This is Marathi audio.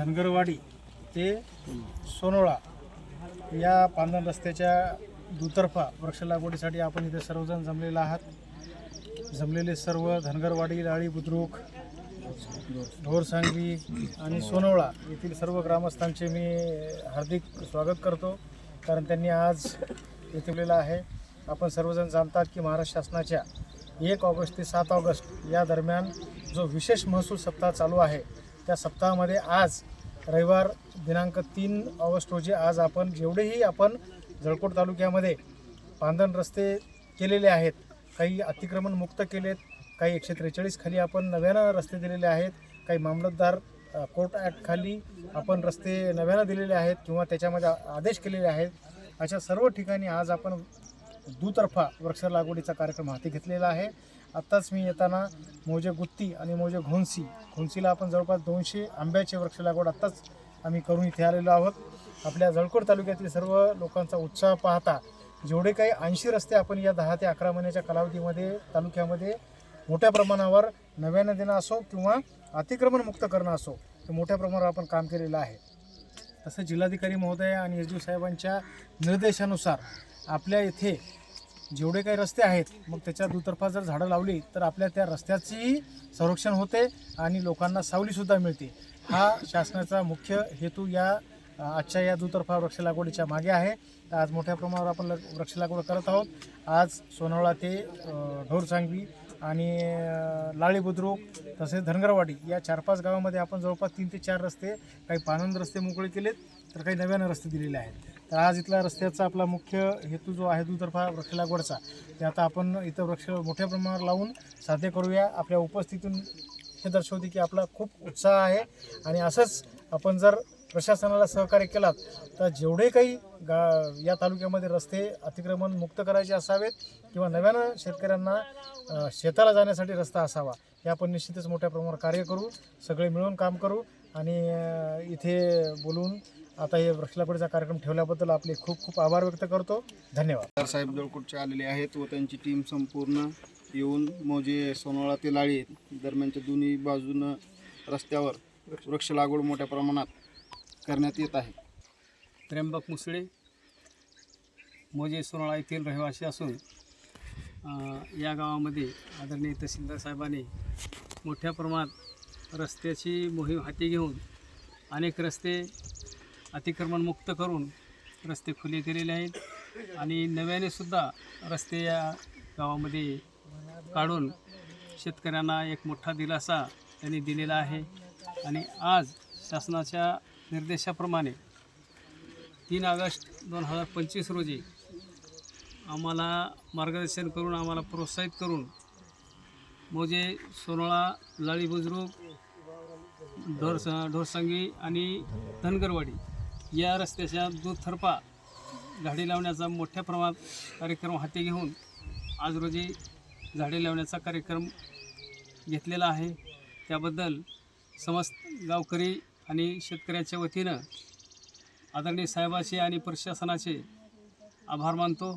धनगरवाडी ते सोनोळा या पांधन रस्त्याच्या दुतर्फा वृक्ष लागवडीसाठी आपण इथे सर्वजण जमलेला आहात. जमलेले सर्व धनगरवाडी लाळी बुद्रुक ढोरसांगवी आणि सोनवळा येथील सर्व ग्रामस्थांचे मी हार्दिक स्वागत करतो कारण त्यांनी आज येथे आहे. आपण सर्वजण जाणतात की महाराष्ट्र शासनाच्या एक ऑगस्ट ते सात ऑगस्ट या दरम्यान जो विशेष महसूल सप्ताह चालू आहे त्या सप्ताहामध्ये आज रविवार दिनांक तीन ऑगस्ट रोजी आज आपण जेवढेही आपण जळकोट तालुक्यामध्ये पांधन रस्ते केलेले आहेत काही अतिक्रमण मुक्त केलेत काही एकशे त्रेचाळीस खाली आपण नव्यानं रस्ते दिलेले आहेत काही मामलतदार कोर्ट ॲक्ट खाली आपण रस्ते नव्यानं दिलेले आहेत किंवा त्याच्यामध्ये आदेश केलेले आहेत अशा सर्व ठिकाणी आज आपण दुतर्फा वृक्ष लागवडीचा कार्यक्रम हाती घेतलेला आहे. आत्ताच मी येताना मोजे गुत्ती आणि मोजे घोंसी घोंसीला आपण जवळपास दोनशे आंब्याचे वृक्ष लागवड आत्ताच आम्ही करून इथे आलेलो आहोत. आपल्या जळकोट तालुक्यातील सर्व लोकांचा उत्साह पाहता जेवढे काही ऐंशी रस्ते आपण या दहा ते अकरा महिन्याच्या कालावधीमध्ये तालुक्यामध्ये मोठ्या प्रमाणावर नव्यानं देणं असो किंवा अतिक्रमणमुक्त करणं असो हे मोठ्या प्रमाणावर आपण काम केलेलं आहे. तसं जिल्हाधिकारी महोदय आणि एस डी साहेबांच्या निर्देशानुसार आपल्या इथे जेवढे काही रस्ते आहेत मग त्याच्या दुतर्फा जर झाडं लावली तर आपल्या त्या रस्त्याचीही संरक्षण होते आणि लोकांना सावलीसुद्धा मिळते. हा शासनाचा मुख्य हेतू या आजच्या या दुतर्फा वृक्ष लागवडीच्या मागे आहे. तर आज मोठ्या प्रमाणावर आपण ल- वृक्ष लागवड करत आहोत. आज सोनवळा ते ढोरसांगवी आणि लाळी बुद्रुक तसेच धनगरवाडी या चार पाच गावामध्ये आपण जवळपास तीन ते चार रस्ते काही पानंद रस्ते मोकळे केलेत तर काही नव्यानं रस्ते दिलेले आहेत. तर आज इथला रस्त्याचा आपला मुख्य हेतू जो आहे दुतर्फा वृक्ष लागवडचा ते आता आपण इथं वृक्ष मोठ्या प्रमाणावर लावून साध्य करूया. आपल्या उपस्थितीतून हे दर्शवते की आपला खूप उत्साह आहे आणि असंच आपण जर प्रशासनाला सहकार्य केलात तर जेवढे काही गा या तालुक्यामध्ये रस्ते अतिक्रमण मुक्त करायचे असावेत किंवा नव्यानं शेतकऱ्यांना शेताला जाण्यासाठी रस्ता असावा हे आपण निश्चितच मोठ्या प्रमाणावर कार्य करू सगळे मिळून काम करू आणि इथे बोलून आता हे वृक्षलापडीचा कार्यक्रम ठेवल्याबद्दल आपले खूप खूप आभार व्यक्त करतो. धन्यवाद. साहेब जळकोटचे आलेले आहेत व त्यांची टीम संपूर्ण येऊन मोजे सोनोळा ते लाळी दरम्यानच्या दोन्ही बाजूनं रस्त्यावर वृक्ष लागवड मोठ्या प्रमाणात करण्यात येत आहे. त्र्यंबक मुसळे मोजे सोनाळा येथील रहिवासी असून या गावामध्ये आदरणीय तहसीलदार साहेबांनी मोठ्या प्रमाणात रस्त्याची मोहीम हाती घेऊन अनेक रस्ते अतिक्रमणमुक्त करून रस्ते खुले केलेले आहेत आणि नव्याने सुद्धा रस्ते या गावामध्ये काढून शेतकऱ्यांना एक मोठा दिलासा त्यांनी दिलेला आहे. आणि आज शासनाच्या निर्देशाप्रमाणे तीन ऑगस्ट दोन हजार पंचवीस रोजी आम्हाला मार्गदर्शन करून आम्हाला प्रोत्साहित करून मोजे सोनोळा लाळी बुजरुक ढोर ढोरसंगी आणि धनगरवाडी या रस्त्याच्या दुथरपा झाडे लावण्याचा मोठ्या प्रमाणात कार्यक्रम हाती घेऊन आज रोजी झाडे लावण्याचा कार्यक्रम घेतलेला आहे. त्याबद्दल समस्त गावकरी आणि शेतकऱ्याच्या वतीनं आदरणीय साहेबाचे आणि प्रशासनाचे आभार मानतो.